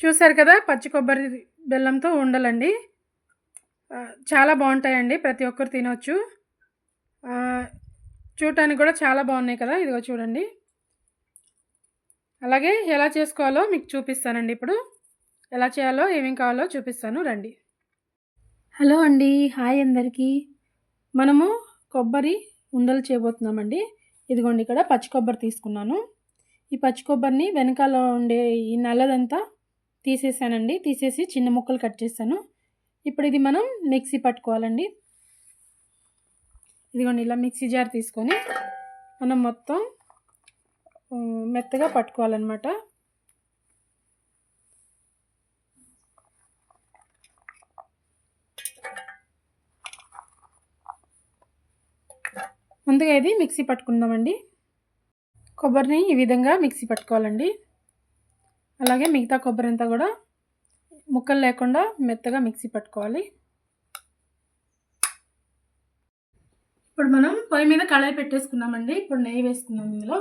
చూసారు కదా పచ్చి కొబ్బరి బెల్లంతో ఉండలండి. చాలా బాగుంటాయండి ప్రతి ఒక్కరు తినవచ్చు చూడటానికి కూడా చాలా బాగున్నాయి కదా ఇదిగో చూడండి. అలాగే ఎలా చేసుకోవాలో మీకు చూపిస్తానండి ఇప్పుడు. ఎలా చేయాలో ఏమేం కావాలో చూపిస్తాను రండి. హలో అండి హాయ్ అందరికీ. మనము కొబ్బరి ఉండలు చేయబోతున్నామండి. ఇదిగోండి ఇక్కడ పచ్చి కొబ్బరి తీసుకున్నాను. ఈ పచ్చి కొబ్బరిని వెనకాల ఉండే ఈ నల్లదంతా తీసేసానండి. తీసేసి చిన్న ముక్కలు కట్ చేశాను ఇప్పుడు ఇది మనం మిక్సీ పట్టుకోవాలండి. ఇదిగోండి ఇలా మిక్సీ జార్ తీసుకొని మనం మొత్తం మెత్తగా పట్టుకోవాలన్నమాట. ముందుగా ఇది మిక్సీ పట్టుకుందామండి. కొబ్బరిని ఈ విధంగా మిక్సీ పట్టుకోవాలండి. అలాగే మిగతా కొబ్బరి అంతా కూడా ముక్కలు లేకుండా మెత్తగా మిక్సీ పట్టుకోవాలి. ఇప్పుడు మనం పొయ్యి మీద కళాయి పెట్టేసుకున్నామండి. ఇప్పుడు నెయ్యి వేసుకున్నాం ఇందులో.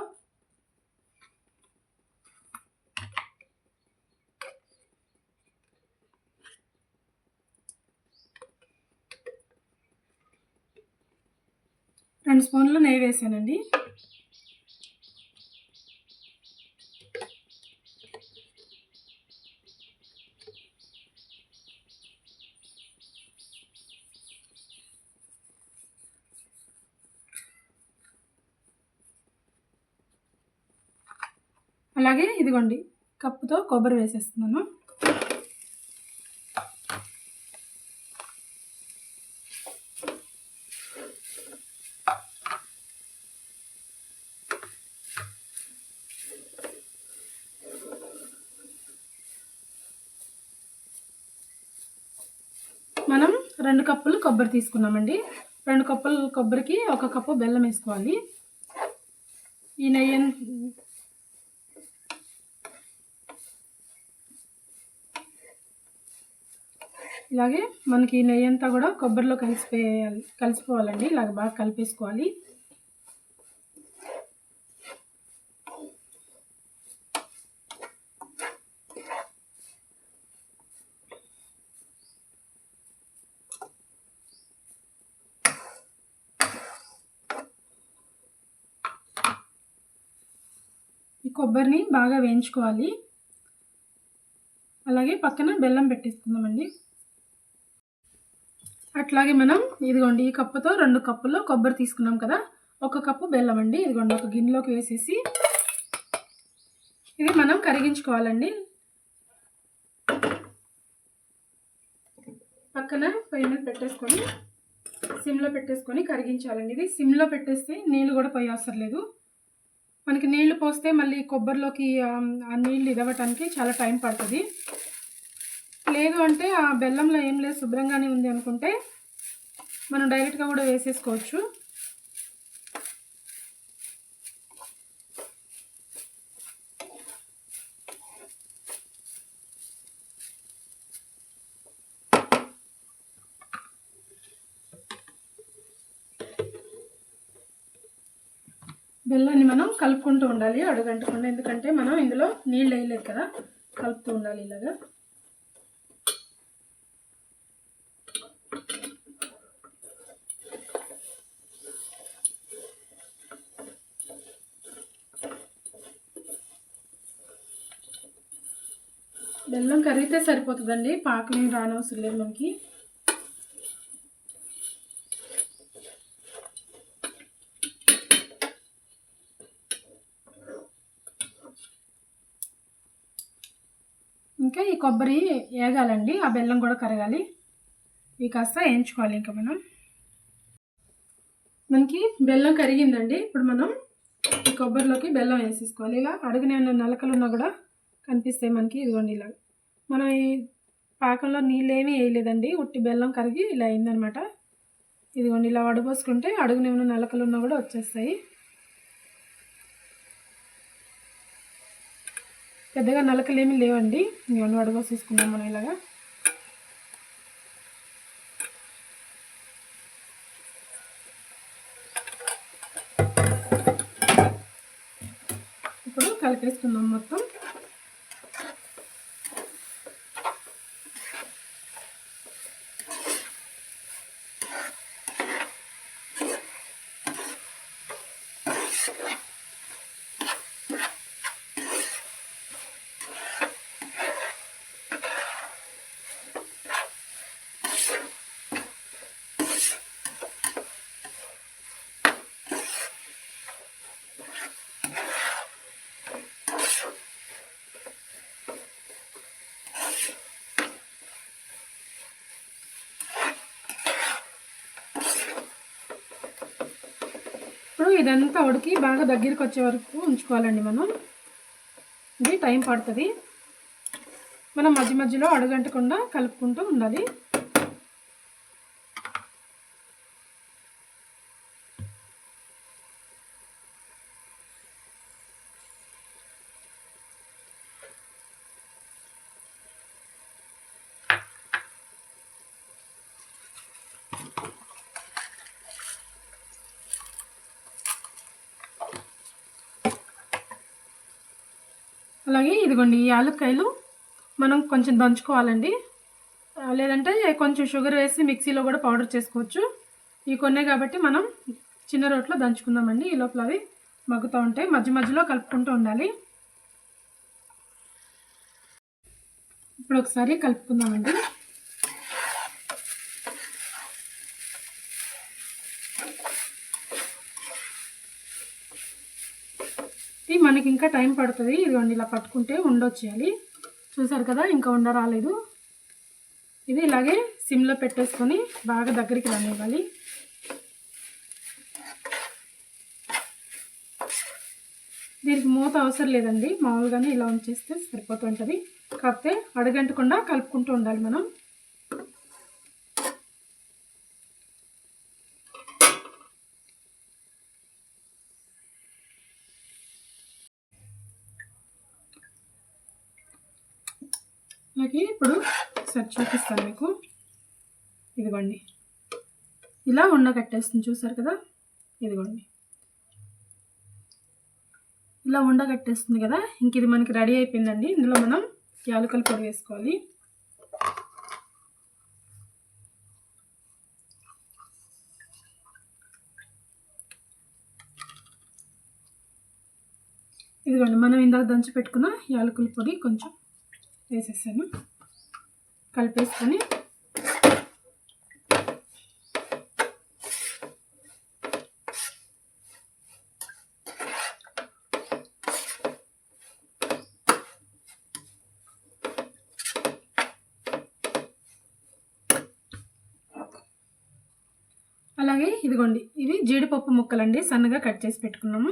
రెండు స్పూన్లు నెయ్యి వేసానండి. అలాగే ఇదిగోండి కప్పుతో కొబ్బరి వేసేస్తున్నాను. మనం రెండు కప్పులు కొబ్బరి తీసుకున్నామండి. రెండు కప్పులు కొబ్బరికి ఒక కప్పు బెల్లం వేసుకోవాలి. ఈ నెయ్యి ఇలాగే మనకి నెయ్యి అంతా కూడా కొబ్బరిలో కలిసిపోయాలి కలిసిపోవాలండి. ఇలాగ బాగా కలిపేసుకోవాలి. ఈ కొబ్బరిని బాగా వేయించుకోవాలి. అలాగే పక్కన బెల్లం పెట్టేసుకుందామండి. అట్లాగే మనం ఇదిగోండి ఈ కప్పుతో రెండు కప్పుల్లో కొబ్బరి తీసుకున్నాం కదా ఒక కప్పు బెల్లం అండి. ఇదిగోండి ఒక గిన్నెలోకి వేసేసి ఇది మనం కరిగించుకోవాలండి. పక్కన పొయ్యి మీద పెట్టేసుకొని సిమ్లో పెట్టేసుకొని కరిగించాలండి. ఇది సిమ్లో పెట్టేస్తే నీళ్ళు కూడా పోయి అవసరం లేదు. మనకి నీళ్ళు పోస్తే మళ్ళీ కొబ్బరిలోకి ఆ, ఆ నీళ్ళు ఇదవటానికి చాలా టైం పడుతుంది. లేదు అంటే ఆ బెల్లంలో ఏం లేదు శుభ్రంగానే ఉంది అనుకుంటే మనం డైరెక్ట్గా కూడా వేసేసుకోవచ్చు. బెల్లాన్ని మనం కలుపుకుంటూ ఉండాలి అడుగంటకుండా. ఎందుకంటే మనం ఇందులో నీళ్ళు వేయలేదు కదా కలుపుతూ ఉండాలి ఇలాగా. బెల్లం కరిగితే సరిపోతుందండి. పాకం ఏం రానవసరం లేదు మనకి. ఇంకా ఈ కొబ్బరి వేగాలండి. ఆ బెల్లం కూడా కరగాలి. ఇవి కాస్త వేయించుకోవాలి ఇంకా మనం. మనకి బెల్లం కరిగిందండి. ఇప్పుడు మనం ఈ కొబ్బరిలోకి బెల్లం వేసేసుకోవాలి. ఇలా అడుగునే ఉన్న నలకలు ఉన్నా కూడా కనిపిస్తాయి మనకి. ఇదిగోండి ఇలా మనం ఈ పాకంలో నీళ్ళు ఏమీ వేయలేదండి. ఉట్టి బెల్లం కరిగి ఇలా అయిందనమాట. ఇదిగోండి ఇలా వడబోసుకుంటే అడుగున నలకలు ఉన్నా కూడా వచ్చేస్తాయి. పెద్దగా నలకలు ఏమీ లేవండి. ఇవన్నీ వడబోసేసుకుందాం మనం ఇలాగా. ఇప్పుడు కలిపేసుకుందాం మొత్తం ఇప్పుడు ఇదంతా ఉడికి బాగా దగ్గరికి వచ్చే వరకు ఉంచుకోవాలండి మనం. ఇది టైం పడుతుంది. మనం మధ్య మధ్యలో అడుగంటకుండా కలుపుకుంటూ ఉండాలి. అలాగే ఇదిగోండి ఈ యాలక్కాయలు మనం కొంచెం దంచుకోవాలండి. లేదంటే కొంచెం షుగర్ వేసి మిక్సీలో కూడా పౌడర్ చేసుకోవచ్చు. ఈ కొన్నే కాబట్టి మనం చిన్న రోట్లో దంచుకుందామండి. ఈ లోపల అవి మగ్గుతూ ఉంటాయి. మధ్య మధ్యలో కలుపుకుంటూ ఉండాలి. ఇప్పుడు ఒకసారి కలుపుకుందామండి. ఇది మనకి ఇంకా టైం పడుతుంది. ఇదిగోండి ఇలా పట్టుకుంటే ఉండొచ్చేయాలి. చూసారు కదా ఇంకా ఉండ రాలేదు. ఇది ఇలాగే సిమ్లో పెట్టేసుకొని బాగా దగ్గరికి రానివ్వాలి. దీనికి మూత అవసరం లేదండి. మామూలుగానే ఇలా ఉంచేస్తే సరిపోతుంటుంది కాకపోతే అడగంటకుండా కలుపుకుంటూ ఉండాలి మనం అలాగే ఇప్పుడు ఒకసారి చూపిస్తాను మీకు. ఇదిగోండి. ఇలా ఉండగట్టేస్తుంది చూసారు కదా? ఇదిగోండి. ఇలా ఉండగట్టేస్తుంది కదా? ఇంక ఇది మనకి రెడీ అయిపోయిందండి. ఇందులో మనం యాలకల పొడి వేసుకోవాలి. ఇదిగోండి మనం ఇందాక దంచి పెట్టుకున్న యాలకుల పొడి కొంచెం వేసేసాను. కలిపేసుకొని అలాగే ఇదిగోండి ఇవి జీడిపప్పు ముక్కలండి సన్నగా కట్ చేసి పెట్టుకున్నాము.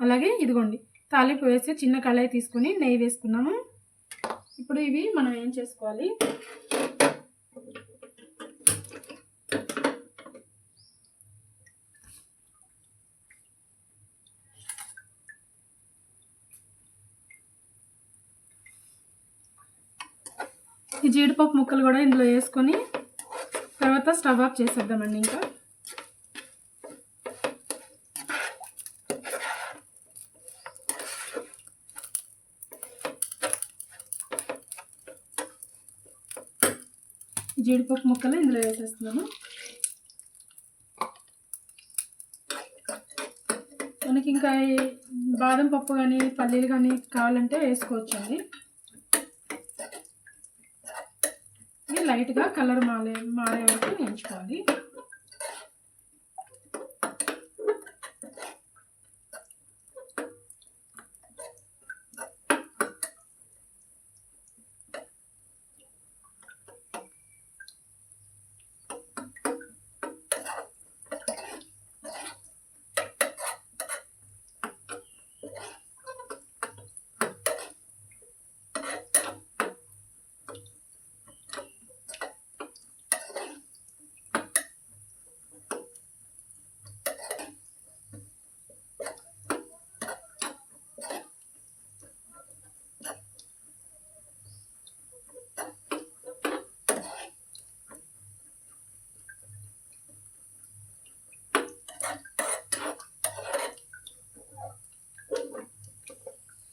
అలాగే ఇదిగోండి తాలింపు వేసి చిన్న కళాయి తీసుకొని నెయ్యి వేసుకున్నాము. ఇప్పుడు ఇవి మనం ఏం చేసుకోవాలి? ఈ జీడిపప్పు ముక్కలు కూడా ఇందులో వేసుకొని తర్వాత స్టవ్ ఆఫ్ చేసేద్దామండి ఇంకా. జీడిపప్పు ముక్కలు ఇందులో వేసేస్తున్నాను. మనకి ఇంకా బాదం పప్పు కానీ పల్లీలు కానీ కావాలంటే వేసుకోవచ్చండి. ఇది లైట్గా కలర్ మారే మారే వరకు వేయించుకోవాలి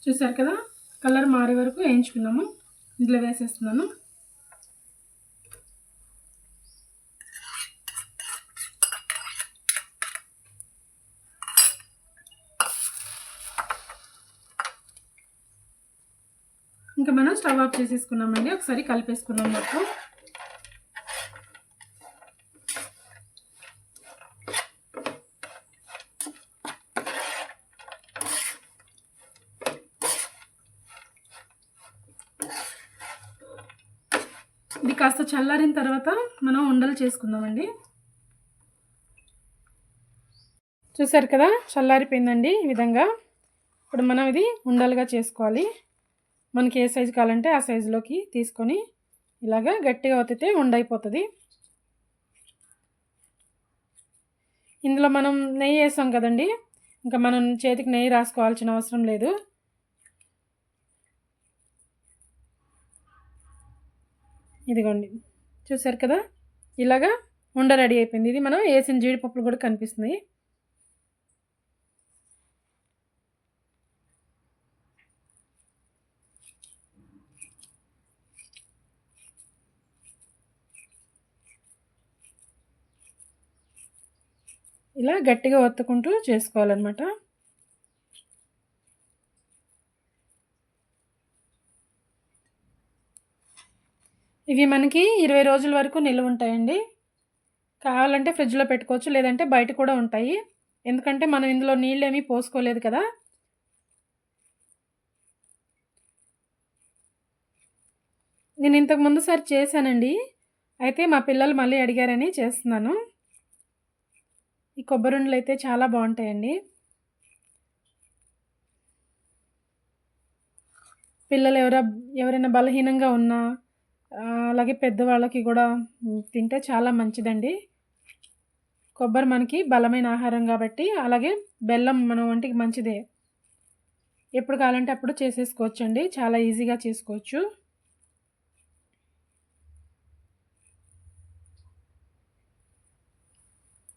చూసారు కదా? కలర్ మారే వరకు వేయించుకున్నాము. ఇందులో వేసేస్తున్నాను. ఇంకా మనం స్టవ్ ఆఫ్ చేసేసుకున్నామండి. ఒకసారి కలిపేసుకున్నాం మొత్తం. ఇది కాస్త చల్లారిన తర్వాత మనం ఉండలు చేసుకుందామండి. చూసారు కదా? చల్లారిపోయిందండి ఈ విధంగా. ఇప్పుడు మనం ఇది ఉండలుగా చేసుకోవాలి. మనకి ఏ సైజు కావాలంటే ఆ సైజులోకి తీసుకొని ఇలాగా గట్టిగా ఒత్తితే ఉండైపోతుంది. ఇందులో మనం నెయ్యి వేసాం కదండి? ఇంకా మనం చేతికి నెయ్యి రాసుకోవాల్సిన అవసరం లేదు. ఇదిగోండి. చూసారు కదా? ఇలాగా ఉండ రెడీ అయిపోయింది. ఇది మనం వేసిన జీడిపప్పులు కూడా కనిపిస్తుంది ఇలా గట్టిగా ఒత్తుకుంటూ చేసుకోవాలన్నమాట. ఇవి మనకి ఇరవై రోజుల వరకు నిల్వ ఉంటాయండి. కావాలంటే ఫ్రిడ్జ్లో పెట్టుకోవచ్చు లేదంటే బయట కూడా ఉంటాయి. ఎందుకంటే మనం ఇందులో నీళ్ళు ఏమీ పోసుకోలేదు కదా. నేను ఇంతకు ముందు సారి చేశానండి. అయితే మా పిల్లలు మళ్ళీ అడిగారని చేస్తున్నాను. ఈ కొబ్బరిండలు అయితే చాలా బాగుంటాయండి. పిల్లలు ఎవర ఎవరైనా బలహీనంగా ఉన్నా అలాగే పెద్దవాళ్ళకి కూడా తింటే చాలా మంచిదండి. కొబ్బరి మనకి బలమైన ఆహారం కాబట్టి అలాగే బెల్లం మన వంటికి మంచిదే. ఎప్పుడు కావాలంటే అప్పుడు చేసేసుకోవచ్చు అండి చాలా ఈజీగా చేసుకోవచ్చు.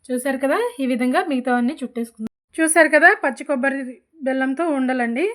చూసారు కదా? ఈ విధంగా మిగతా అన్నీ చుట్టేసుకుందాం. చూసారు కదా? పచ్చి కొబ్బరి బెల్లంతో ఉండాలండి.